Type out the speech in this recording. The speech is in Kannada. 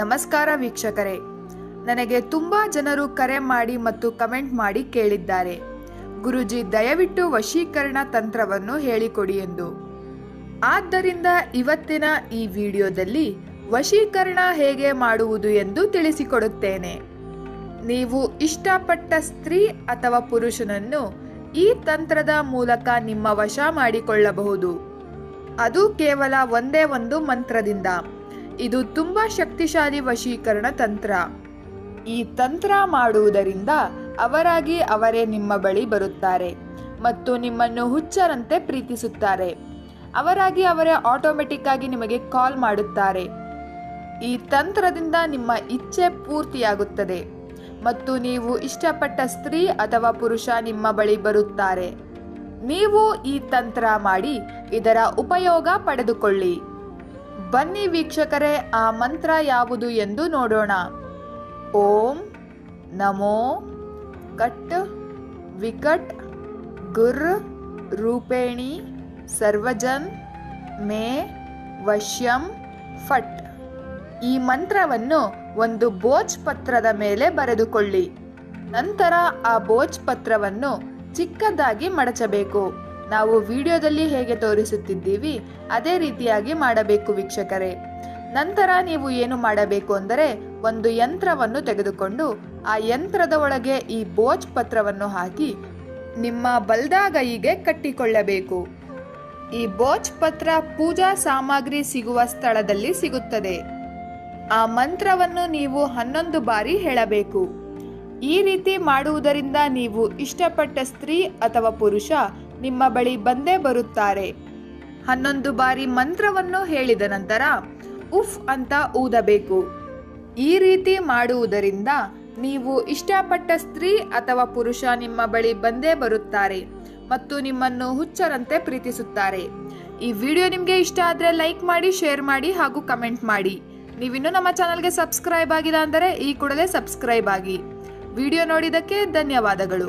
ನಮಸ್ಕಾರ ವೀಕ್ಷಕರೇ. ನನಗೆ ತುಂಬಾ ಜನರು ಕರೆ ಮಾಡಿ ಮತ್ತು ಕಮೆಂಟ್ ಮಾಡಿ ಕೇಳಿದ್ದಾರೆ. ಗುರುಜಿ, ದಯವಿಟ್ಟು ವಶೀಕರಣ ತಂತ್ರವನ್ನು ಹೇಳಿಕೊಡಿ ಎಂದು. ಆದ್ದರಿಂದ ಇವತ್ತಿನ ಈ ವಿಡಿಯೋದಲ್ಲಿ ವಶೀಕರಣ ಹೇಗೆ ಮಾಡುವುದು ಎಂದು ತಿಳಿಸಿಕೊಡುತ್ತೇನೆ. ನೀವು ಇಷ್ಟಪಟ್ಟ ಸ್ತ್ರೀ ಅಥವಾ ಪುರುಷನನ್ನು ಈ ತಂತ್ರದ ಮೂಲಕ ನಿಮ್ಮ ವಶ ಮಾಡಿಕೊಳ್ಳಬಹುದು. ಅದು ಕೇವಲ ಒಂದೇ ಒಂದು ಮಂತ್ರದಿಂದ. ಇದು ತುಂಬಾ ಶಕ್ತಿಶಾಲಿ ವಶೀಕರಣ ತಂತ್ರ. ಈ ತಂತ್ರ ಮಾಡುವುದರಿಂದ ಅವರಾಗಿ ಅವರೇ ನಿಮ್ಮ ಬಳಿ ಬರುತ್ತಾರೆ ಮತ್ತು ನಿಮ್ಮನ್ನು ಹುಚ್ಚರಂತೆ ಪ್ರೀತಿಸುತ್ತಾರೆ. ಅವರಾಗಿ ಅವರೇ ಆಟೋಮೆಟಿಕ್ ಆಗಿ ನಿಮಗೆ ಕಾಲ್ ಮಾಡುತ್ತಾರೆ. ಈ ತಂತ್ರದಿಂದ ನಿಮ್ಮ ಇಚ್ಛೆ ಪೂರ್ತಿಯಾಗುತ್ತದೆ ಮತ್ತು ನೀವು ಇಷ್ಟಪಟ್ಟ ಸ್ತ್ರೀ ಅಥವಾ ಪುರುಷ ನಿಮ್ಮ ಬಳಿ ಬರುತ್ತಾರೆ. ನೀವು ಈ ತಂತ್ರ ಮಾಡಿ ಇದರ ಉಪಯೋಗ ಪಡೆದುಕೊಳ್ಳಿ. ಬನ್ನಿ ವೀಕ್ಷಕರೇ, ಆ ಮಂತ್ರ ಯಾವುದು ಎಂದು ನೋಡೋಣ. ಓಂ ನಮೋ ಕಟ್ ವಿಕಟ್ ಗುರ್ ರೂಪೇಣಿ ಸರ್ವಜನ್ ಮೇ ವಶ್ಯಂ ಫಟ್. ಈ ಮಂತ್ರವನ್ನು ಒಂದು ಬೋಜ್ ಪತ್ರದ ಮೇಲೆ ಬರೆದುಕೊಳ್ಳಿ. ನಂತರ ಆ ಬೋಜ್ ಪತ್ರವನ್ನು ಚಿಕ್ಕದಾಗಿ ಮಡಚಬೇಕು. ನಾವು ವಿಡಿಯೋದಲ್ಲಿ ಹೇಗೆ ತೋರಿಸುತ್ತಿದ್ದೀವಿ, ಅದೇ ರೀತಿಯಾಗಿ ಮಾಡಬೇಕು ವೀಕ್ಷಕರೇ. ನಂತರ ನೀವು ಏನು ಮಾಡಬೇಕು ಅಂದರೆ, ಒಂದು ಯಂತ್ರವನ್ನು ತೆಗೆದುಕೊಂಡು ಆ ಯಂತ್ರದ ಒಳಗೆ ಈ ಬೋಚ್ ಪತ್ರವನ್ನು ಹಾಕಿ ನಿಮ್ಮ ಬಲ್ದಾಗೈಗೆ ಕಟ್ಟಿಕೊಳ್ಳಬೇಕು. ಈ ಬೋಚ್ ಪತ್ರ ಪೂಜಾ ಸಾಮಗ್ರಿ ಸಿಗುವ ಸ್ಥಳದಲ್ಲಿ ಸಿಗುತ್ತದೆ. ಆ ಮಂತ್ರವನ್ನು ನೀವು ಹನ್ನೊಂದು ಬಾರಿ ಹೇಳಬೇಕು. ಈ ರೀತಿ ಮಾಡುವುದರಿಂದ ನೀವು ಇಷ್ಟಪಟ್ಟ ಸ್ತ್ರೀ ಅಥವಾ ಪುರುಷ ನಿಮ್ಮ ಬಳಿ ಬಂದೇ ಬರುತ್ತಾರೆ. ಹನ್ನೊಂದು ಬಾರಿ ಮಂತ್ರವನ್ನು ಹೇಳಿದ ನಂತರ, ಉಫ್ ಅಂತ ಊದಬೇಕು. ಈ ರೀತಿ ಮಾಡುವುದರಿಂದ ನೀವು ಇಷ್ಟಪಟ್ಟ ಸ್ತ್ರೀ ಅಥವಾ ಪುರುಷ ನಿಮ್ಮ ಬಳಿ ಬಂದೇ ಬರುತ್ತಾರೆ ಮತ್ತು ನಿಮ್ಮನ್ನು ಹುಚ್ಚರಂತೆ ಪ್ರೀತಿಸುತ್ತಾರೆ. ಈ ವಿಡಿಯೋ ನಿಮಗೆ ಇಷ್ಟ ಆದರೆ ಲೈಕ್ ಮಾಡಿ, ಶೇರ್ ಮಾಡಿ ಹಾಗೂ ಕಮೆಂಟ್ ಮಾಡಿ. ನೀವಿನ್ನೂ ನಮ್ಮ ಚಾನಲ್ಗೆ ಸಬ್ಸ್ಕ್ರೈಬ್ ಆಗಿಲ್ಲ ಅಂದರೆ ಈ ಕೂಡಲೇ ಸಬ್ಸ್ಕ್ರೈಬ್ ಆಗಿ. ವಿಡಿಯೋ ನೋಡಿದ್ದಕ್ಕೆ ಧನ್ಯವಾದಗಳು.